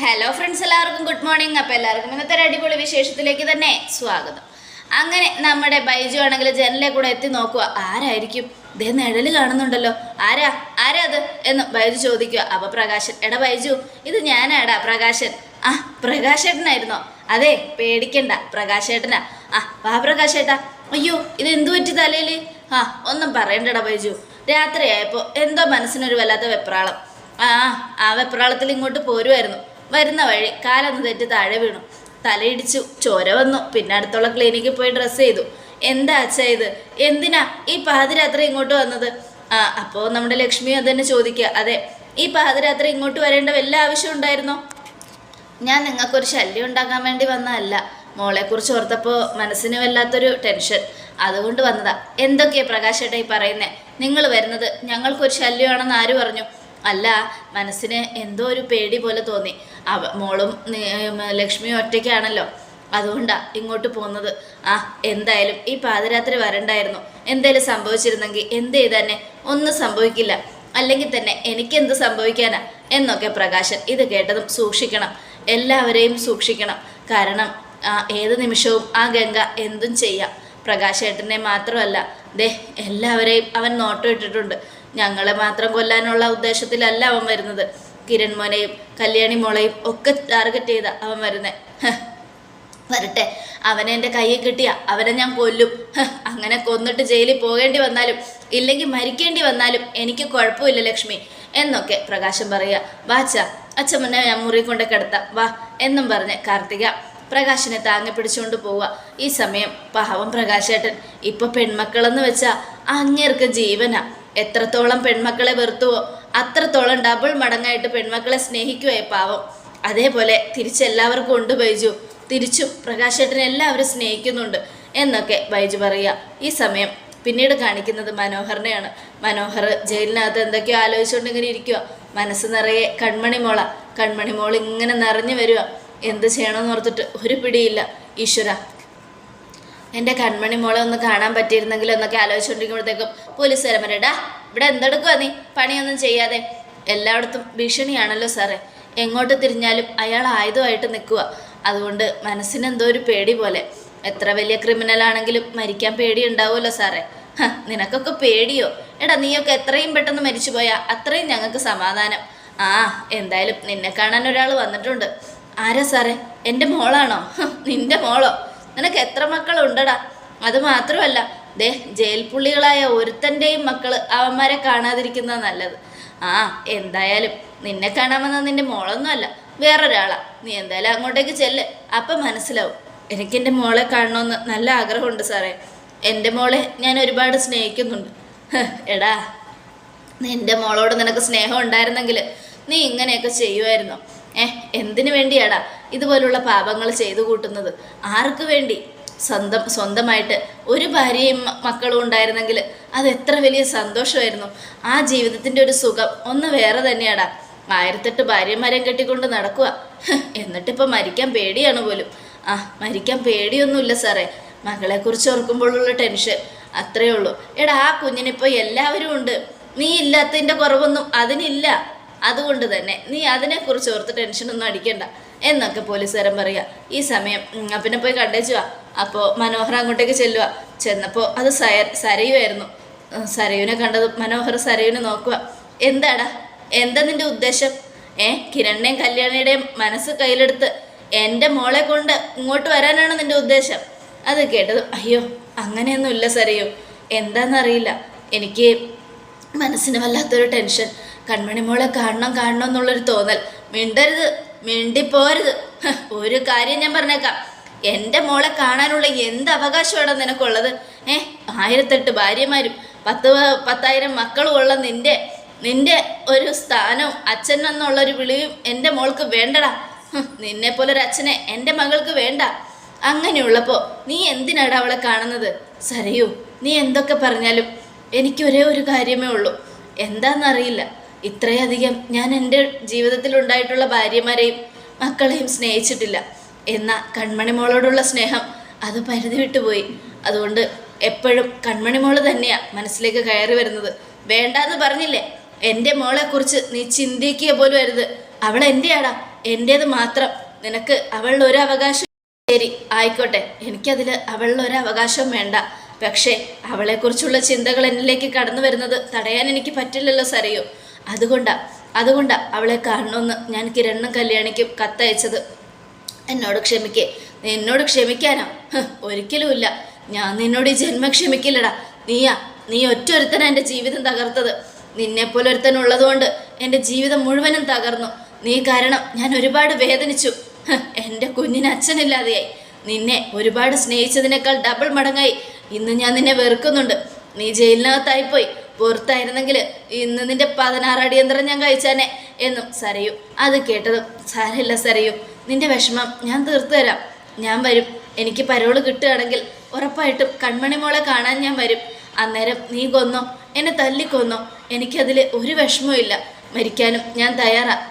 Hello friends എല്ലാവർക്കും good morning അപ്പോൾ എല്ലാവർക്കും ഇന്നത്തെ അടിപൊളി വിശേഷത്തിലേക്ക് തന്നെ സ്വാഗതം. അങ്ങനെ നമ്മുടെ ബൈജു ആണെങ്കിൽ ജനലിലെ കൂടെ എത്തി നോക്കുക. ആരായിരിക്കും? ഇതേ നിഴൽ കാണുന്നുണ്ടല്ലോ. ആരാ? ആരാ അത്? എന്ന് ബൈജു ചോദിക്കുക. അപ്പോൾ പ്രകാശൻ എടാ ബൈജു ഇത് ഞാനാടാ പ്രകാശൻ. ആ പ്രകാശേട്ടനായിരുന്നോ? അതെ പേടിക്കണ്ട പ്രകാശേട്ടനാ. ആ വാ പ്രകാശേട്ടാ. അയ്യോ ഇത് എന്തു പറ്റി തലയിൽ ആ ഒന്നും പറയണ്ടടാ ബൈജു. രാത്രിയായപ്പോൾ എന്തോ മനസ്സിനൊരു വല്ലാത്ത വെപ്രാളം. ആ ആ വെപ്രാളത്തിൽ ഇങ്ങോട്ട് പോരുമായിരുന്നു വരുന്ന വഴി കാലൊന്ന് തെറ്റി താഴെ വീണു. തലയിടിച്ചു. ചോര വന്നു. പിന്നെ അടുത്തുള്ള ക്ലിനിക്കിൽ പോയി ഡ്രസ്സ് ചെയ്തു. എന്താ അച്ഛ ഇത്? എന്തിനാ? ഈ പാതിരാത്രി ഇങ്ങോട്ട് വന്നത്? ആ അപ്പോൾ നമ്മുടെ ലക്ഷ്മി അത് തന്നെ ചോദിക്കുക അതെ ഈ പാതിരാത്രി ഇങ്ങോട്ട് വരേണ്ട വല്ല ആവശ്യം ഉണ്ടായിരുന്നോ? ഞാൻ നിങ്ങൾക്കൊരു ശല്യം ഉണ്ടാക്കാൻ വേണ്ടി വന്നതല്ല. മോളെക്കുറിച്ച് ഓർത്തപ്പോൾ മനസ്സിന് വല്ലാത്തൊരു ടെൻഷൻ അതുകൊണ്ട് വന്നതാ. എന്തൊക്കെയാ പ്രകാശേട്ടാ ഈ പറയുന്നേ? നിങ്ങൾ വരുന്നത് ഞങ്ങൾക്കൊരു ശല്യമാണെന്ന് ആര് പറഞ്ഞു? അല്ല മനസ്സിന് എന്തോ ഒരു പേടി പോലെ തോന്നി. അവ മോളും ലക്ഷ്മിയും ഒറ്റയ്ക്കാണല്ലോ. അതുകൊണ്ടാ ഇങ്ങോട്ട് പോകുന്നത് ആ എന്തായാലും ഈ പാതിരാത്രി വരണ്ടായിരുന്നു. എന്തേലും സംഭവിച്ചിരുന്നെങ്കിൽ എന്ത് ചെയ്തന്നെ? ഒന്നും സംഭവിക്കില്ല. അല്ലെങ്കിൽ തന്നെ എനിക്കെന്ത് സംഭവിക്കാനാ? എന്നൊക്കെ പ്രകാശൻ ഇത് കേട്ടതും സൂക്ഷിക്കണം. എല്ലാവരെയും സൂക്ഷിക്കണം. കാരണം ആ, ഏത് നിമിഷവും ആ ഗംഗ എന്തും ചെയ്യാം. പ്രകാശേട്ടനെ മാത്രമല്ല ദേ എല്ലാവരെയും അവൻ നോട്ടം ഇട്ടിട്ടുണ്ട്. ഞങ്ങളെ മാത്രം കൊല്ലാനുള്ള ഉദ്ദേശത്തിലല്ല അവൻ വരുന്നത്. കിരൺ മോനെയും കല്യാണി മോളെയും ഒക്കെ ടാർഗറ്റ് ചെയ്ത അവൻ വരുന്നത് വരട്ടെ. അവനെ എന്റെ കയ്യിൽ കിട്ടിയ അവനെ ഞാൻ കൊല്ലും. അങ്ങനെ കൊന്നിട്ട് ജയിലിൽ പോകേണ്ടി വന്നാലും ഇല്ലെങ്കിൽ മരിക്കേണ്ടി വന്നാലും എനിക്ക് കുഴപ്പമില്ല ലക്ഷ്മി. എന്നൊക്കെ പ്രകാശം പറയുക. വാച്ച മുന്നേ ഞാൻ മുറി കൊണ്ട് കിടത്താം. വാ എന്നും പറഞ്ഞ് കാർത്തിക പ്രകാശിനെ താങ്ങി പിടിച്ചുകൊണ്ട് പോവുക. ഈ സമയം പാവം പ്രകാശേട്ടൻ. ഇപ്പൊ പെൺമക്കളെന്ന് വെച്ചാ അങ്ങേർക്ക് ജീവനാ. എത്രത്തോളം പെൺമക്കളെ വെറുത്തുവോ അത്രത്തോളം ഡബിൾ മടങ്ങായിട്ട് പെൺമക്കളെ സ്നേഹിക്കുവേ പാവം. അതേപോലെ തിരിച്ചെല്ലാവർക്കും ഉണ്ട് ബൈജു. തിരിച്ചും പ്രകാശേട്ടനെ എല്ലാവരും സ്നേഹിക്കുന്നുണ്ട് എന്നൊക്കെ ബൈജു പറയുക. ഈ സമയം പിന്നീട് കാണിക്കുന്നത് മനോഹറിനെയാണ്. മനോഹർ ജയിലിനകത്ത് എന്തൊക്കെയോ ആലോചിച്ചുകൊണ്ട് ഇങ്ങനെ ഇരിക്കുക മനസ്സ് നിറയെ കൺമണിമോള കൺമണിമോൾ കൺമണി മോൾ ഇങ്ങനെ നിറഞ്ഞു വരിക എന്ത് ചെയ്യണമെന്ന് ഓർത്തിട്ട് ഒരു പിടിയില്ല. ഈശ്വര എന്റെ കൺമണി മോളെ ഒന്ന് കാണാൻ പറ്റിയിരുന്നെങ്കിൽ എന്നൊക്കെ ആലോചിച്ചുകൊണ്ടിരിക്കുമ്പോഴത്തേക്കും പോലീസുകാരൻ പറയടാ ഇവിടെ എന്തെടുക്കുക നീ? പണിയൊന്നും ചെയ്യാതെ. എല്ലായിടത്തും ഭീഷണിയാണല്ലോ സാറേ. എങ്ങോട്ട് തിരിഞ്ഞാലും അയാൾ ആയുധമായിട്ട് നിൽക്കുക അതുകൊണ്ട് മനസ്സിന് എന്തോ ഒരു പേടി പോലെ. എത്ര വലിയ ക്രിമിനൽ ആണെങ്കിലും മരിക്കാൻ പേടി ഉണ്ടാവുമല്ലോ സാറേ നിനക്കൊക്കെ പേടിയോ? എടാ നീയൊക്കെ എത്രയും പെട്ടെന്ന് മരിച്ചു പോയാൽ അത്രയും ഞങ്ങൾക്ക് സമാധാനം. ആ എന്തായാലും നിന്നെ കാണാൻ ഒരാൾ വന്നിട്ടുണ്ട്. ആരാ സാറേ? എന്റെ മോളാണോ? നിന്റെ മോളോ? നിനക്ക് എത്ര മക്കളുണ്ടടാ? അത് മാത്രമല്ല ദേ ജയിൽ പുള്ളികളായ ഒരുത്തന്റെയും മക്കൾ അവന്മാരെ കാണാതിരിക്കുന്നത് നല്ലത്. ആ എന്തായാലും നിന്നെ കാണാമെന്ന നിന്റെ മോളൊന്നുമല്ല വേറൊരാളാ. നീ എന്തായാലും അങ്ങോട്ടേക്ക് ചെല്ല്. അപ്പം മനസ്സിലാവും എനിക്കെന്റെ മോളെ കാണണമെന്ന് നല്ല ആഗ്രഹമുണ്ട് സാറേ. എന്റെ മോളെ ഞാൻ ഒരുപാട് സ്നേഹിക്കുന്നുണ്ട്. എടാ നിന്റെ മോളോട് നിനക്ക് സ്നേഹം ഉണ്ടായിരുന്നെങ്കിൽ നീ ഇങ്ങനെയൊക്കെ ചെയ്യുമായിരുന്നോ? ഏഹ് എന്തിനു വേണ്ടിയാടാ ഇതുപോലുള്ള പാപങ്ങൾ ചെയ്തു കൂട്ടുന്നത്? ആർക്ക് വേണ്ടി? സ്വന്തം സ്വന്തമായിട്ട് ഒരു ഭാര്യയും മക്കളും ഉണ്ടായിരുന്നെങ്കിൽ അത് എത്ര വലിയ സന്തോഷമായിരുന്നു. ആ ജീവിതത്തിന്റെ ഒരു സുഖം ഒന്ന് വേറെ തന്നെയാടാ. ആയിരത്തെട്ട് ഭാര്യമാരെയും കെട്ടിക്കൊണ്ട് നടക്കുക എന്നിട്ടിപ്പോൾ മരിക്കാൻ പേടിയാണ് പോലും. ആ മരിക്കാൻ പേടിയൊന്നുമില്ല സാറേ. മകളെക്കുറിച്ച് ഓർക്കുമ്പോഴുള്ള ടെൻഷൻ അത്രയേ ഉള്ളൂ. എടാ ആ കുഞ്ഞിനിപ്പോൾ എല്ലാവരും ഉണ്ട്. നീ ഇല്ലാത്തതിന്റെ കുറവൊന്നും അതിനില്ല. അതുകൊണ്ട് തന്നെ നീ അതിനെക്കുറിച്ച് ഓർത്ത് ടെൻഷനൊന്നും അടിക്കണ്ട. എന്നൊക്കെ പോലീസുകാരൻ പറയുക ഈ സമയം പിന്നെ പോയി കണ്ടേച്ചുവാ അപ്പോൾ മനോഹർ അങ്ങോട്ടേക്ക് ചെല്ലുക ചെന്നപ്പോൾ അത് സയ സരയുമായിരുന്നു സരയുവിനെ കണ്ടത് മനോഹർ സരയുവിനെ നോക്കുക എന്താടാ? എന്താ നിന്റെ ഉദ്ദേശം? ഏ കിരണിനെയും കല്യാണിയുടെയും മനസ്സ് കയ്യിലെടുത്ത് എന്റെ മോളെ കൊണ്ട് ഇങ്ങോട്ട് വരാനാണ് നിന്റെ ഉദ്ദേശം? അത് കേട്ടത് അയ്യോ അങ്ങനെയൊന്നുമില്ല സരയോ. എന്താണെന്നറിയില്ല എനിക്ക് മനസ്സിന് വല്ലാത്തൊരു ടെൻഷൻ കൺമണി മോളെ കാണണം കാണണം എന്നുള്ളൊരു തോന്നൽ. മിണ്ടരുത് മിണ്ടിപ്പോരുത്. ഒരു കാര്യം ഞാൻ പറഞ്ഞേക്കാം. എന്റെ മോളെ കാണാനുള്ള എന്ത് അവകാശമാണ് നിനക്കുള്ളത്? ഏ ആയിരത്തെട്ട് ഭാര്യമാരും പത്ത് പത്തായിരം മക്കളും ഉള്ള നിന്റെ നിന്റെ ഒരു സ്ഥാനവും അച്ഛൻ എന്നുള്ളൊരു വിളിയും എന്റെ മോൾക്ക് വേണ്ടടാ. നിന്നെ പോലൊരു അച്ഛനെ എന്റെ മകൾക്ക് വേണ്ട. അങ്ങനെയുള്ളപ്പോൾ നീ എന്തിനാടാ അവളെ കാണുന്നത്? സരയൂ നീ എന്തൊക്കെ പറഞ്ഞാലും എനിക്ക് ഒരേ ഒരു കാര്യമേ ഉള്ളൂ. എന്താണെന്നറിയില്ല ഇത്രയധികം ഞാൻ എന്റെ ജീവിതത്തിൽ ഉണ്ടായിട്ടുള്ള ഭാര്യമാരെയും മക്കളെയും സ്നേഹിച്ചിട്ടില്ല. എന്ന കൺമണി മോളോടുള്ള സ്നേഹം അത് പരിധി വിട്ടുപോയി അതുകൊണ്ട് എപ്പോഴും കൺമണി മോൾ തന്നെയാ മനസ്സിലേക്ക് കയറി വരുന്നത്. വേണ്ടാന്ന് പറഞ്ഞില്ലേ? എന്റെ മോളെക്കുറിച്ച് നീ ചിന്തിക്കുക പോലും അരുത്. അവൾ എന്റെയാടാ എന്റേത് മാത്രം. നിനക്ക് അവളുടെ ഒരു അവകാശം ശരി. ആയിക്കോട്ടെ. എനിക്കതിൽ അവളുടെ ഒരു അവകാശവും വേണ്ട. പക്ഷേ അവളെക്കുറിച്ചുള്ള ചിന്തകൾ എന്നിലേക്ക് കടന്നു വരുന്നത് തടയാൻ എനിക്ക് പറ്റില്ലല്ലോ സരയോ. അതുകൊണ്ടാ അതുകൊണ്ടാ അവളെ കാണണമെന്ന് ഞാൻ കിരണ്ണും കല്യാണിക്കും കത്തയച്ചത്. എന്നോട് ക്ഷമിക്കേ. നിന്നോട് ക്ഷമിക്കാനോ? ഒരിക്കലുമില്ല ഞാൻ നിന്നോട് ഈ ജന്മം ക്ഷമിക്കില്ലടാ. നീയാ നീ ഒറ്റൊരുത്തനാ എന്റെ ജീവിതം തകർത്തത്. നിന്നെപ്പോലെ ഒരുത്തൻ ഉള്ളതുകൊണ്ട് എന്റെ ജീവിതം മുഴുവനും തകർന്നു. നീ കാരണം ഞാൻ ഒരുപാട് വേദനിച്ചു. എന്റെ കുഞ്ഞിന് അച്ഛനില്ലാതെയായി. നിന്നെ ഒരുപാട് സ്നേഹിച്ചതിനേക്കാൾ ഡബിൾ മടങ്ങായി. ഇന്ന് ഞാൻ നിന്നെ വെറുക്കുന്നുണ്ട്. നീ ജയിലിനകത്തായിപ്പോയി. പുറത്തായിരുന്നെങ്കിൽ ഇന്ന് നിന്റെ പതിനാറ് അടിയന്തരം ഞാൻ കഴിച്ചാനെ എന്നും സരയു. അത് കേട്ടതും സാരമില്ല സരയു. നിന്റെ വിഷമം ഞാൻ തീർത്തു തരാം. ഞാൻ വരും. എനിക്ക് പരോൾ കിട്ടുകയാണെങ്കിൽ ഉറപ്പായിട്ടും കൺമണി മോളെ കാണാൻ ഞാൻ വരും. അന്നേരം നീ കൊന്നോ എന്നെ തല്ലിക്കൊന്നോ. എനിക്കതിൽ ഒരു വിഷമവും ഇല്ല. മരിക്കാനും ഞാൻ തയ്യാറാ.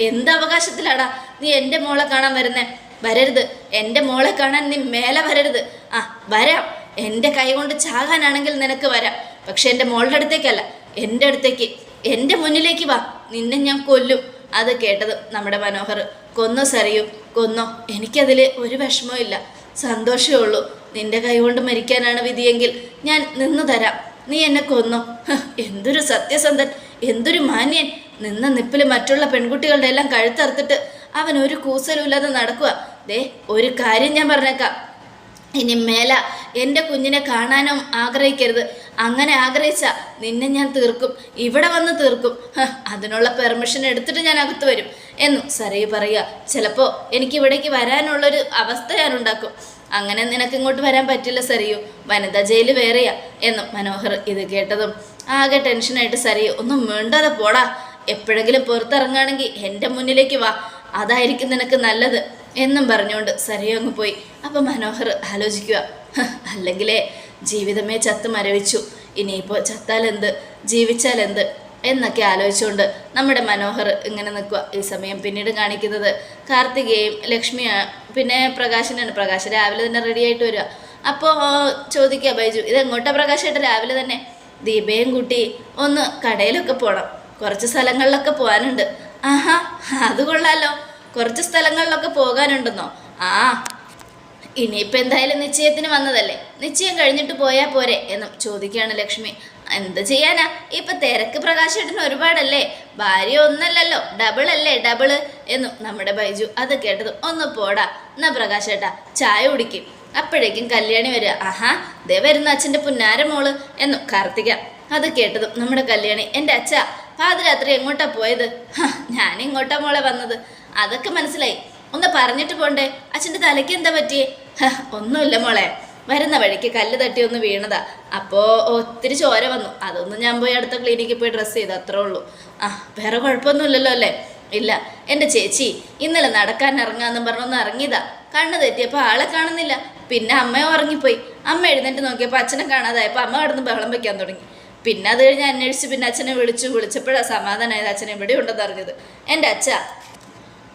എന്ത് അവകാശത്തിലാടാ നീ എന്റെ മോളെ കാണാൻ വരുന്നേ? വരരുത്. എന്റെ മോളെ കാണാൻ നീ മേലെ വരരുത്. ആ വരാം. എന്റെ കൈ കൊണ്ട് ചാകാനാണെങ്കിൽ നിനക്ക് വരാം. പക്ഷെ എന്റെ മോളുടെ അടുത്തേക്കല്ല എന്റെ അടുത്തേക്ക്. എന്റെ മുന്നിലേക്ക് വാ. നിന്നെ ഞാൻ കൊല്ലും. അത് കേട്ടത് നമ്മുടെ മനോഹർ. കൊന്നോ സറിയൂ? കൊന്നോ. എനിക്കതിൽ ഒരു വിഷമവും ഇല്ല. സന്തോഷമേ ഉള്ളൂ. നിന്റെ കൈ കൊണ്ട് മരിക്കാനാണ് വിധിയെങ്കിൽ ഞാൻ നിന്നു തരാം. നീ എന്നെ കൊന്നോ? എന്തൊരു സത്യസന്ധൻ. എന്തൊരു മാന്യൻ. നിന്ന നിപ്പിൽ മറ്റുള്ള പെൺകുട്ടികളുടെ എല്ലാം കഴുത്തറുത്തിട്ട് അവൻ ഒരു കൂസലുമില്ലാതെ നടക്കുക ദേ ഒരു കാര്യം ഞാൻ പറഞ്ഞേക്കാം. ഇനി മേല എന്റെ കുഞ്ഞിനെ കാണാനും ആഗ്രഹിക്കരുത്. അങ്ങനെ ആഗ്രഹിച്ച നിന്നെ ഞാൻ തീർക്കും. ഇവിടെ വന്ന് തീർക്കും. അതിനുള്ള പെർമിഷൻ എടുത്തിട്ട് ഞാൻ അകത്ത് വരും എന്നും സരയു പറയുക. ചിലപ്പോൾ എനിക്ക് ഇവിടേക്ക് വരാനുള്ളൊരു അവസ്ഥ ഞാൻ ഉണ്ടാക്കും. അങ്ങനെ നിനക്ക് ഇങ്ങോട്ട് വരാൻ പറ്റില്ല സരയു. വനിതാ ജയിൽ വേറെയാ എന്നും മനോഹർ ഇത് കേട്ടതും ആകെ ടെൻഷനായിട്ട് സരയു ഒന്നും വേണ്ടാതെ പോടാ. എപ്പോഴെങ്കിലും പുറത്തിറങ്ങുകയാണെങ്കിൽ എന്റെ മുന്നിലേക്ക് വാ. അതായിരിക്കും നിനക്ക് നല്ലത്. എന്നും പറഞ്ഞുകൊണ്ട് സരയു അങ്ങ് പോയി. അപ്പം മനോഹർ ആലോചിക്കുക അല്ലെങ്കിലേ ജീവിതമേ ചത്ത് മരവിച്ചു. ഇനിയിപ്പോൾ ചത്താലെന്ത് ജീവിച്ചാലെന്ത് എന്നൊക്കെ ആലോചിച്ചുകൊണ്ട് നമ്മുടെ മനോഹർ ഇങ്ങനെ നിൽക്കുക. ഈ സമയം പിന്നീട് കാണിക്കുന്നത് കാർത്തികയും ലക്ഷ്മിയ പിന്നെ പ്രകാശനാണ്. പ്രകാശ് രാവിലെ തന്നെ റെഡി ആയിട്ട് വരിക. അപ്പോൾ ചോദിക്കുക ബൈജു ഇത് എങ്ങോട്ടാ പ്രകാശമായിട്ട് രാവിലെ തന്നെ? ദീപയും കൂട്ടി ഒന്ന് കടയിലൊക്കെ പോകണം കുറച്ച് സ്ഥലങ്ങളിലൊക്കെ പോകാനുണ്ട് ആഹാ അത് കൊള്ളാലോ. കുറച്ച് സ്ഥലങ്ങളിലൊക്കെ പോകാനുണ്ടെന്നോ? ആ ഇനിയിപ്പോൾ എന്തായാലും നിശ്ചയത്തിന് വന്നതല്ലേ? നിശ്ചയം കഴിഞ്ഞിട്ട് പോയാൽ പോരെ എന്നും ചോദിക്കുകയാണ് ലക്ഷ്മി. എന്ത് ചെയ്യാനാ? ഇപ്പൊ തിരക്ക് പ്രകാശേട്ടന് ഒരുപാടല്ലേ? ഭാര്യ ഒന്നല്ലല്ലോ ഡബിൾ അല്ലേ ഡബിൾ എന്നും നമ്മുടെ ബൈജു അത് കേട്ടത് ഒന്ന് പോടാ. എന്നാ പ്രകാശേട്ടാ ചായ കുടിക്കും. അപ്പോഴേക്കും കല്യാണി വരിക. ആഹാ ദേ വരുന്ന അച്ഛന്റെ പുന്നാരമോൾ എന്നും കാർത്തിക. അത് കേട്ടതും നമ്മുടെ കല്യാണി എന്റെ അച്ഛ പാതിരാത്രി എങ്ങോട്ടാ പോയത്? "ഹ, ഞാൻ ഇങ്ങോട്ടാ മോളെ വന്നത്. അതൊക്കെ മനസ്സിലായി. ഒന്ന് പറഞ്ഞിട്ട് പോണ്ടേ. അച്ഛന്റെ തലയ്ക്ക് എന്താ പറ്റി "ഹ, ഒന്നുമില്ല മോളെ. വരുന്ന വഴിക്ക് കല്ല് തട്ടി ഒന്ന് വീണതാ. അപ്പോൾ ഒത്തിരി ചോര വന്നു. അതൊന്നും ഞാൻ പോയി അടുത്ത ക്ലിനിക്കിൽ പോയി ഡ്രസ്സ് ചെയ്തു അത്രേ ഉള്ളൂ. ആ വേറെ കുഴപ്പമൊന്നുമില്ലല്ലോ അല്ലേ? ഇല്ല എന്റെ ചേച്ചി ഇന്നലെ നടക്കാൻ ഇറങ്ങാന്നും പറഞ്ഞൊന്ന് ഇറങ്ങിയതാ. കണ്ണ് തെറ്റിയപ്പോൾ ആളെ കാണുന്നില്ല. പിന്നെ അമ്മയെ ഉറങ്ങിപ്പോയി. അമ്മ എഴുന്നേറ്റ് നോക്കിയപ്പോൾ അച്ഛനെ കാണാതായപ്പോൾ അമ്മ കിടന്ന് ബഹളം വയ്ക്കാൻ തുടങ്ങി. പിന്നെ അത് കഴിഞ്ഞ് അന്വേഷിച്ച് പിന്നെ അച്ഛനെ വിളിച്ചു. വിളിച്ചപ്പോഴാണ് സമാധാനമായത് അച്ഛനെ ഇവിടെ ഉണ്ടെന്ന് അറിഞ്ഞത്. എന്റെ അച്ഛ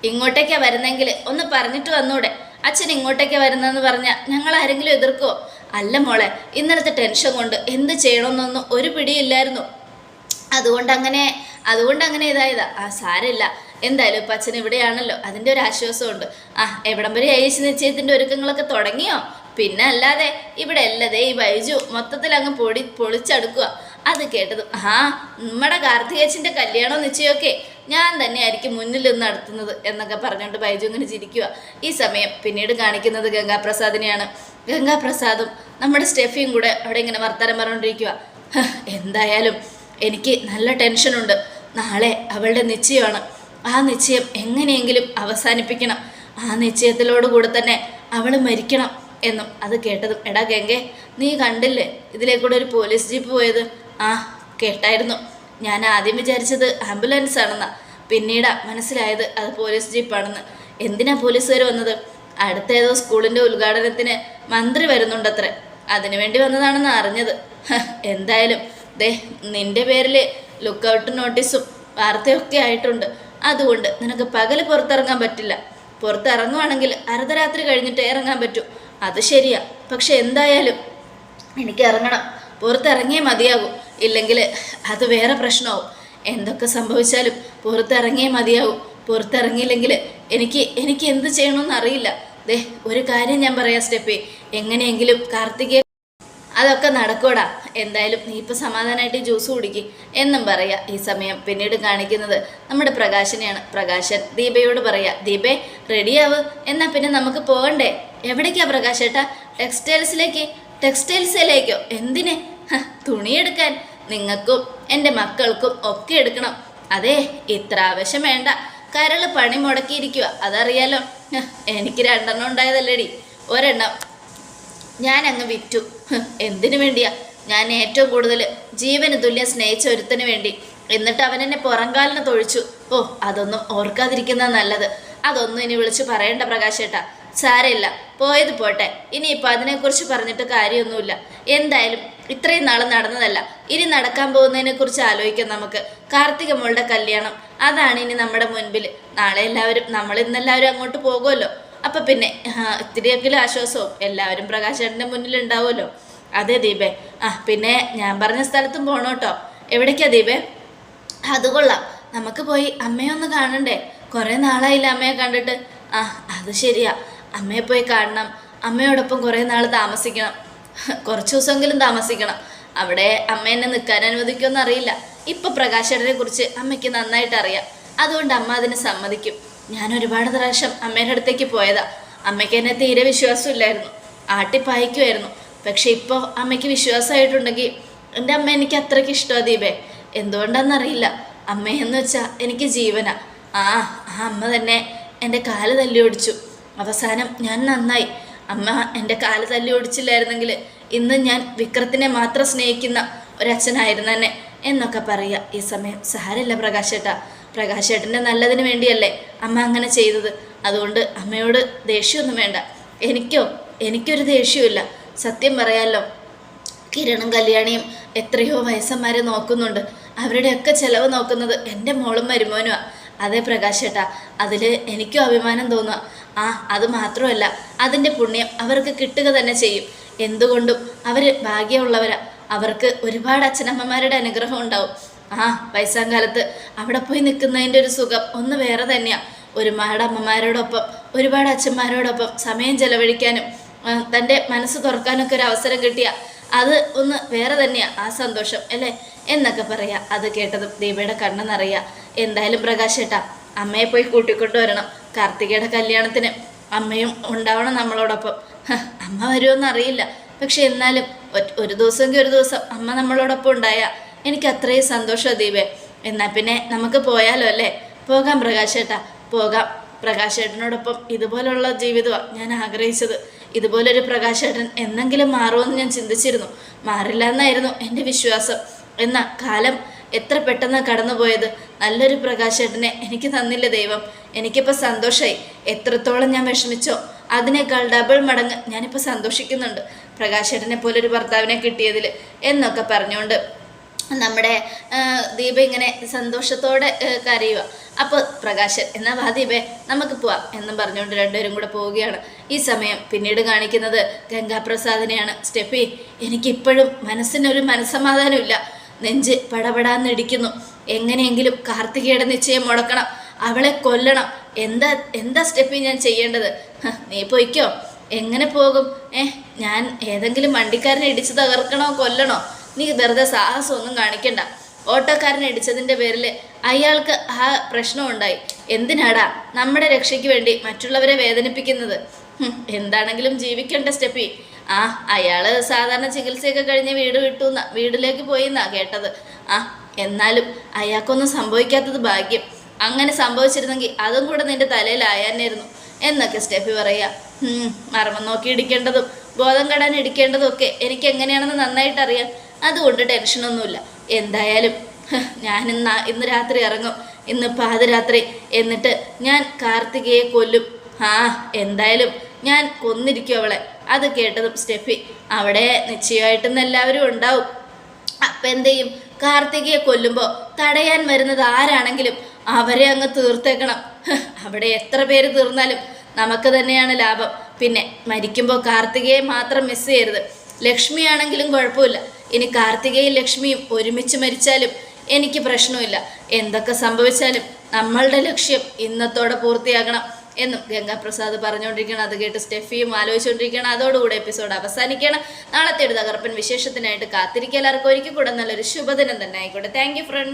ഇങ്ങോട്ടേക്കാ വരുന്നെങ്കിൽ ഒന്ന് പറഞ്ഞിട്ട് വന്നൂടെ. അച്ഛൻ ഇങ്ങോട്ടേക്കാ വരുന്നതെന്ന് പറഞ്ഞാൽ ഞങ്ങൾ ആരെങ്കിലും എതിർക്കുമോ അല്ല മോളെ ഇന്നലത്തെ ടെൻഷൻ കൊണ്ട് എന്ത് ചെയ്യണമെന്നൊന്നും ഒരു പിടിയില്ലായിരുന്നു. അതുകൊണ്ട് അങ്ങനെ അതുകൊണ്ട് അങ്ങനെ ഇതായതാ. ആ സാരമില്ല. എന്തായാലും ഇപ്പം അച്ഛൻ ഇവിടെയാണല്ലോ. അതിന്റെ ഒരു ആശ്വാസമുണ്ട്. ആ എവിടം വരെ അയച്ചു നിശ്ചയത്തിന്റെ ഒരുക്കങ്ങളൊക്കെ തുടങ്ങിയോ? പിന്നെ അല്ലാതെ ഇവിടെ അല്ലതേ ഈ വൈജു മൊത്തത്തിൽ അങ്ങ് പൊടി പൊളിച്ചടുക്കുക അത് കേട്ടതും ആ നമ്മുടെ കാർത്തികേച്ചന്റെ കല്യാണം നിശ്ചയമൊക്കെ ഞാൻ തന്നെയായിരിക്കും മുന്നിൽ നിന്ന് നടത്തുന്നത് എന്നൊക്കെ പറഞ്ഞുകൊണ്ട് ബൈജു ഇങ്ങനെ ചിരിക്കുക ഈ സമയം പിന്നീട് കാണിക്കുന്നത് ഗംഗാപ്രസാദിനെയാണ്. ഗംഗാപ്രസാദും നമ്മുടെ സ്റ്റെഫിയും കൂടെ അവിടെ ഇങ്ങനെ വർത്തമാനം പറഞ്ഞുകൊണ്ടിരിക്കുക എന്തായാലും എനിക്ക് നല്ല ടെൻഷനുണ്ട്. നാളെ അവളുടെ നിശ്ചയമാണ്. ആ നിശ്ചയം എങ്ങനെയെങ്കിലും അവസാനിപ്പിക്കണം. ആ നിശ്ചയത്തിലോടുകൂടെ തന്നെ അവൾ മരിക്കണം എന്നും അത് കേട്ടതും എടാ ഗംഗെ നീ കണ്ടില്ലേ ഇതിലേക്കൂടെ ഒരു പോലീസ് ജീപ്പ് പോയത്? ആ കേട്ടായിരുന്നു. ഞാൻ ആദ്യം വിചാരിച്ചത് ആംബുലൻസ് ആണെന്നാ. പിന്നീടാ മനസ്സിലായത് അത് പോലീസ് ജീപ്പാണെന്ന്. എന്തിനാ പോലീസുകാർ വന്നത്? അടുത്ത ഏതോ സ്കൂളിന്റെ ഉദ്ഘാടനത്തിന് മന്ത്രി വരുന്നുണ്ടത്രേ. അതിനുവേണ്ടി വന്നതാണെന്ന് അറിഞ്ഞത്. എന്തായാലും. ദേ നിന്റെ പേരിൽ ലുക്കൗട്ട് നോട്ടീസും വാർത്തയൊക്കെ ആയിട്ടുണ്ട്. അതുകൊണ്ട് നിനക്ക് പകൽ പുറത്തിറങ്ങാൻ പറ്റില്ല. പുറത്തിറങ്ങുവാണെങ്കിൽ അർദ്ധരാത്രി കഴിഞ്ഞിട്ട് ഇറങ്ങാൻ പറ്റൂ. അത് ശരിയാ. പക്ഷെ എന്തായാലും എനിക്ക് ഇറങ്ങണം. പുറത്തിറങ്ങിയേ മതിയാകും. ഇല്ലെങ്കിൽ അത് വേറെ പ്രശ്നമാവും. എന്തൊക്കെ സംഭവിച്ചാലും പുറത്തിറങ്ങിയേ മതിയാവും പുറത്തിറങ്ങിയില്ലെങ്കിൽ എനിക്ക് എനിക്ക് എന്ത് ചെയ്യണമെന്ന് അറിയില്ല. ദേ ഒരു കാര്യം ഞാൻ പറയാം സ്റ്റെപ്പി. എങ്ങനെയെങ്കിലും കാർത്തികയെ അതൊക്കെ നടക്കൂടാ എന്തായാലും നീ ഇപ്പം സമാധാനമായിട്ട് ജ്യൂസ് കുടിക്ക്. എന്നും പറയാ ഈ സമയം പിന്നീട് കാണിക്കുന്നത് നമ്മുടെ പ്രകാശനെയാണ്. പ്രകാശൻ ദീപയോട് പറയാ ദീപേ റെഡിയാവ് എന്നാൽ പിന്നെ നമുക്ക് പോകണ്ടേ? എവിടേക്കാ പ്രകാശേട്ടാ? ടെക്സ്റ്റൈൽസിലേക്ക് ടെക്സ്റ്റൈൽസിലേക്കോ എന്തിന്? തുണിയെടുക്കാൻ നിങ്ങൾക്കും എന്റെ മക്കൾക്കും ഒക്കെ എടുക്കണം. അതെ ഇത്ര ആവശ്യം വേണ്ട. കരൾ പണി മുടക്കിയിരിക്കുക അതറിയാലോ. എനിക്ക് രണ്ടെണ്ണം ഉണ്ടായതല്ലേടി. ഒരെണ്ണം ഞാൻ അങ്ങ് വിറ്റു എന്തിനു വേണ്ടിയാ? ഞാൻ ഏറ്റവും കൂടുതൽ ജീവന് തുല്യം സ്നേഹിച്ച ഒരുത്തിന് വേണ്ടി. എന്നിട്ട് അവൻ എന്നെ പുറംകാലിന് തൊഴിച്ചു. ഓ അതൊന്നും ഓർക്കാതിരിക്കുന്ന നല്ലത്. അതൊന്നും ഇനി വിളിച്ച് പറയണ്ട പ്രകാശേട്ടാ. സാരമില്ല പോയത് പോട്ടെ. ഇനിയിപ്പോൾ അതിനെക്കുറിച്ച് പറഞ്ഞിട്ട് കാര്യമൊന്നുമില്ല. എന്തായാലും ഇത്രയും നാൾ നടന്നതല്ല. ഇനി നടക്കാൻ പോകുന്നതിനെ കുറിച്ച് ആലോചിക്കാം നമുക്ക്. കാർത്തിക മോളുടെ കല്യാണം. അതാണ് ഇനി നമ്മുടെ മുൻപിൽ. നാളെ എല്ലാവരും നമ്മൾ ഇന്നെല്ലാവരും അങ്ങോട്ട് പോകുമല്ലോ. അപ്പൊ പിന്നെ ഇത്തിരിയെങ്കിലും ആശ്വാസവും എല്ലാവരും പ്രകാശേട്ടന്റെ മുന്നിൽ ഉണ്ടാവുമല്ലോ. അതെ ദീപേ. ആ പിന്നെ ഞാൻ പറഞ്ഞ സ്ഥലത്തും പോണോട്ടോ എവിടേക്കാ ദീപേ? അത് കൊള്ളാം. നമുക്ക് പോയി അമ്മയെ ഒന്ന് കാണണ്ടേ? കുറേ നാളായില്ല അമ്മയെ കണ്ടിട്ട്. ആ അത് ശരിയാ. അമ്മയെ പോയി കാണണം. അമ്മയോടൊപ്പം കുറേ നാൾ താമസിക്കണം. കുറച്ച് ദിവസമെങ്കിലും താമസിക്കണം. അവിടെ അമ്മ എന്നെ നിൽക്കാൻ അനുവദിക്കുമെന്ന് അറിയില്ല. ഇപ്പൊ പ്രകാശനെ കുറിച്ച് അമ്മയ്ക്ക് നന്നായിട്ട് അറിയാം. അതുകൊണ്ട് അമ്മ അതിന് സമ്മതിക്കും. ഞാൻ ഒരുപാട് പ്രാവശ്യം അമ്മയുടെ അടുത്തേക്ക് പോയതാ. അമ്മയ്ക്ക് എന്നെ തീരെ വിശ്വാസമില്ലായിരുന്നു. ആട്ടിപ്പായിക്കുമായിരുന്നു പക്ഷെ ഇപ്പോൾ അമ്മയ്ക്ക് വിശ്വാസമായിട്ടുണ്ടെങ്കിൽ എന്റെ അമ്മ എനിക്ക് അത്രയ്ക്ക് ഇഷ്ടമാണ് ദീപേ. എന്തുകൊണ്ടാണെന്നറിയില്ല. അമ്മയെന്ന് വെച്ചാൽ എനിക്ക് ജീവനാ. ആ ആ അമ്മ തന്നെ എന്റെ കാൽ തല്ലി ഓടിച്ചു. അവസാനം ഞാൻ നന്നായി. അമ്മ എന്റെ കാൽ തല്ലി ഓടിച്ചില്ലായിരുന്നെങ്കിൽ ഇന്ന് ഞാൻ വിക്രത്തിനെ മാത്രം സ്നേഹിക്കുന്ന ഒരച്ഛനായിരുന്നു തന്നെ എന്നൊക്കെ പറയുക. ഈ സമയം സാരമില്ല പ്രകാശേട്ടാ. പ്രകാശേട്ടന്റെ നല്ലതിന് വേണ്ടിയല്ലേ അമ്മ അങ്ങനെ ചെയ്തത്. അതുകൊണ്ട് അമ്മയോട് ദേഷ്യമൊന്നും വേണ്ട. എനിക്കോ? എനിക്കൊരു ദേഷ്യമില്ല സത്യം പറയാമല്ലോ കിരണും കല്യാണിയും എത്രയോ വയസ്സന്മാരെ നോക്കുന്നുണ്ട്. അവരുടെയൊക്കെ ചിലവ് നോക്കുന്നത് എന്റെ മോളും മരുമോനുമാ അതെ പ്രകാശേട്ടാ അതിൽ എനിക്കും അഭിമാനം തോന്നുക ആ അത് മാത്രമല്ല അതിന്റെ പുണ്യം അവർക്ക് കിട്ടുക തന്നെ ചെയ്യും. എന്തുകൊണ്ടും അവർ ഭാഗ്യമുള്ളവരാ. അവർക്ക് ഒരുപാട് അച്ഛനമ്മമാരുടെ അനുഗ്രഹം ഉണ്ടാവും. ആ വയസ്സാങ്കാലത്ത് അവിടെ പോയി നിൽക്കുന്നതിന്റെ ഒരു സുഖം ഒന്ന് വേറെ തന്നെയാണ് ഒരുപാട് അമ്മമാരോടൊപ്പം ഒരുപാട് അച്ഛന്മാരോടൊപ്പം സമയം ചെലവഴിക്കാനും തന്റെ മനസ്സ് തുറക്കാനൊക്കെ ഒരു അവസരം കിട്ടിയ. അത് ഒന്ന് വേറെ തന്നെയാണ് ആ സന്തോഷം അല്ലേ? എന്നൊക്കെ പറയാം അത് കേട്ടതും ദീപയുടെ കണ്ണെന്നറിയാ എന്തായാലും പ്രകാശേട്ടാ അമ്മയെ പോയി കൂട്ടിക്കൊണ്ടുവരണം കാർത്തികയുടെ കല്യാണത്തിന്. അമ്മയും ഉണ്ടാവണം നമ്മളോടൊപ്പം. അമ്മ വരുമെന്ന് അറിയില്ല. പക്ഷെ എന്നാലും ഒരു ദിവസമെങ്കിൽ ഒരു ദിവസം അമ്മ നമ്മളോടൊപ്പം ഉണ്ടായ എനിക്ക് അത്രയും സന്തോഷം ദീപേ. എന്നാൽ പിന്നെ നമുക്ക് പോയാലോ അല്ലേ? പോകാം പ്രകാശേട്ടാ പോകാം. പ്രകാശേട്ടനോടൊപ്പം ഇതുപോലുള്ള ജീവിതമാണ് ഞാൻ ആഗ്രഹിച്ചത്. ഇതുപോലൊരു പ്രകാശേട്ടൻ എന്നെങ്കിലും മാറുമെന്ന് ഞാൻ ചിന്തിച്ചിരുന്നു. മാറില്ല എന്നായിരുന്നു എന്റെ വിശ്വാസം. എന്ന കാലം എത്ര പെട്ടെന്ന് കടന്നുപോയത്? നല്ലൊരു പ്രകാശേട്ടനെ എനിക്ക് തന്നില്ല ദൈവം. എനിക്കിപ്പോൾ സന്തോഷമായി എത്രത്തോളം ഞാൻ വിഷമിച്ചോ അതിനേക്കാൾ ഡബിൾ മടങ്ങ് ഞാനിപ്പോൾ സന്തോഷിക്കുന്നുണ്ട്. പ്രകാശേട്ടനെ പോലൊരു ഭർത്താവിനെ കിട്ടിയതിൽ എന്നൊക്കെ പറഞ്ഞുകൊണ്ട് നമ്മുടെ ദീപ ഇങ്ങനെ സന്തോഷത്തോടെ കരയുക. അപ്പോൾ പ്രകാശൻ എന്നാ വാ ദീപേ നമുക്ക് പോവാം എന്നും പറഞ്ഞുകൊണ്ട് രണ്ടുപേരും കൂടെ പോവുകയാണ്. ഈ സമയം പിന്നീട് കാണിക്കുന്നത് ഗംഗാപ്രസാദിനെയാണ്. സ്റ്റെഫി എനിക്കിപ്പോഴും മനസ്സിനൊരു മനസ്സമാധാനമില്ല. നെഞ്ച് പടപടാന്നിടിക്കുന്നു. എങ്ങനെയെങ്കിലും കാർത്തികയുടെ നിശ്ചയം മുടക്കണം. അവളെ കൊല്ലണം. എന്താ എന്താ സ്റ്റെപ്പി ഞാൻ ചെയ്യേണ്ടത്? നീ പൊയ്ക്കോ. എങ്ങനെ പോകും? ഏഹ് ഞാൻ ഏതെങ്കിലും വണ്ടിക്കാരനെ ഇടിച്ച് തകർക്കണോ കൊല്ലണോ? നീ വെറുതെ സാഹസമൊന്നും കാണിക്കണ്ട. ഓട്ടോക്കാരനെ ഇടിച്ചതിന്റെ പേരിൽ അയാൾക്ക് ആ പ്രശ്നമുണ്ടായി. എന്തിനാടാ നമ്മുടെ രക്ഷയ്ക്ക് വേണ്ടി മറ്റുള്ളവരെ വേദനിപ്പിക്കുന്നത്? എന്താണെങ്കിലും ജീവിക്കണ്ട സ്റ്റെപ്പി. ആ അയാൾ സാധാരണ ചികിത്സയൊക്കെ കഴിഞ്ഞ് വീട് വിട്ടു വീട്ടിലേക്ക് പോയി എന്നാ കേട്ടത്. ആ എന്നാലും അയാൾക്കൊന്നും സംഭവിക്കാത്തത് ഭാഗ്യം. അങ്ങനെ സംഭവിച്ചിരുന്നെങ്കിൽ അതും കൂടെ നിന്റെ തലയിലായാനായിരുന്നു എന്നൊക്കെ സ്റ്റെഫി പറയാ. മർമ്മം നോക്കി ഇടിക്കേണ്ടതും ബോധം കെടാൻ ഇടിക്കേണ്ടതും ഒക്കെ എനിക്ക് എങ്ങനെയാണെന്ന് നന്നായിട്ട് അറിയാം അതുകൊണ്ട് ടെൻഷനൊന്നുമില്ല എന്തായാലും ഞാൻ ഇന്ന് ഇന്ന് രാത്രി ഇറങ്ങും. ഇന്ന് പാതിരാത്രി എന്നിട്ട് ഞാൻ കാർത്തികയെ കൊല്ലും. ആ എന്തായാലും ഞാൻ കൊന്നിരിക്കും അവളെ. അത് കേട്ടതും സ്റ്റെഫി അവിടെ നിശ്ചയമായിട്ടും എല്ലാവരും ഉണ്ടാവും. അപ്പം എന്ത് ചെയ്യും? കാർത്തികയെ കൊല്ലുമ്പോൾ തടയാൻ വരുന്നത് ആരാണെങ്കിലും അവരെ അങ്ങ് തീർത്തേക്കണം. അവിടെ എത്ര പേര് തീർന്നാലും നമുക്ക് തന്നെയാണ് ലാഭം. പിന്നെ മരിക്കുമ്പോൾ കാർത്തികയെ മാത്രം മിസ് ചെയ്യരുത്. ലക്ഷ്മിയാണെങ്കിലും കുഴപ്പമില്ല. ഇനി കാർത്തികയും ലക്ഷ്മിയും ഒരുമിച്ച് മരിച്ചാലും എനിക്ക് പ്രശ്നമില്ല. എന്തൊക്കെ സംഭവിച്ചാലും നമ്മളുടെ ലക്ഷ്യം ഇന്നത്തോടെ പൂർത്തിയാകണം എന്നും ഗംഗാപ്രസാദ് പറഞ്ഞുകൊണ്ടിരിക്കണം അത് കേട്ട് സ്റ്റെഫിയും ആലോചിച്ചുകൊണ്ടിരിക്കണം അതോടുകൂടെ എപ്പിസോഡ് അവസാനിക്കണം നാളത്തെ ഒരു തകർപ്പൻ വിശേഷത്തിനായിട്ട് കാത്തിരിക്കുക. എല്ലാവർക്കും ഒരിക്കൽ കൂടെ നല്ലൊരു ശുഭദിനം തന്നെ ആയിക്കോട്ടെ. Thank front